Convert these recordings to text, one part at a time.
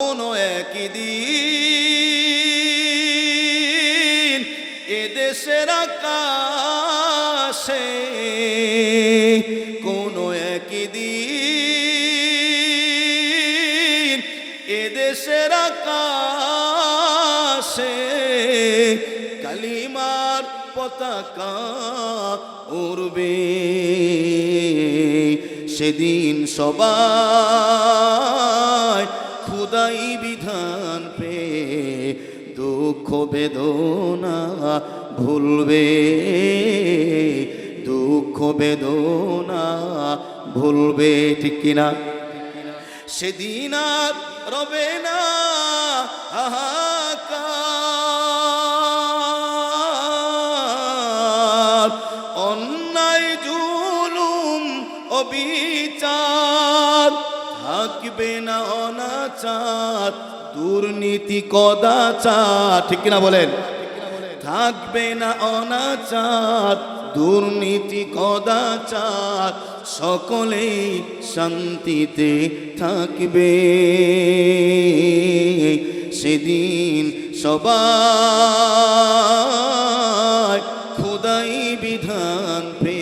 কোনো একদিন এদেশের আকাশে কোনো একদিন এদেশের আকাশে কালিমার পতাকা উড়বে। সেদিন সবাই খুদাই বিধান পে, দুঃখ বেদনা ভুলবে, দুঃখ বেদনা ভুলবে, ঠিক কিনা সেদিন আর রবে না হাহাকার। অন্যায়, জুলুম, অবিচার থাকবে না অনাচার, দুর্নীতি কদাচার, ঠিক কিনা বলেন? থাকবে না অনাচার, দুর্নীতি কদাচার, সকলেই শান্তিতে থাকবে। সেদিন সবাই খুদাই বিধান পে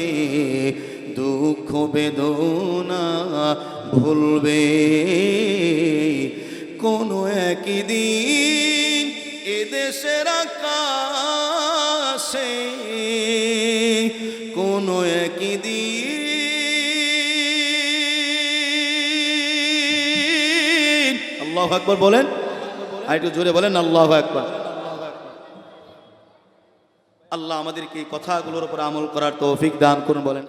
দুঃখ বেদনা ভুলবে। কোনো একদিন এদেশের আকাশে। কোনো একদিন আল্লাহ আকবর বলেন? আর একটু জোরে বলেন, আল্লাহ আকবর। আল্লাহ আমাদেরকে এই কথাগুলোর উপর আমল করার তৌফিক দান করুন, বলেন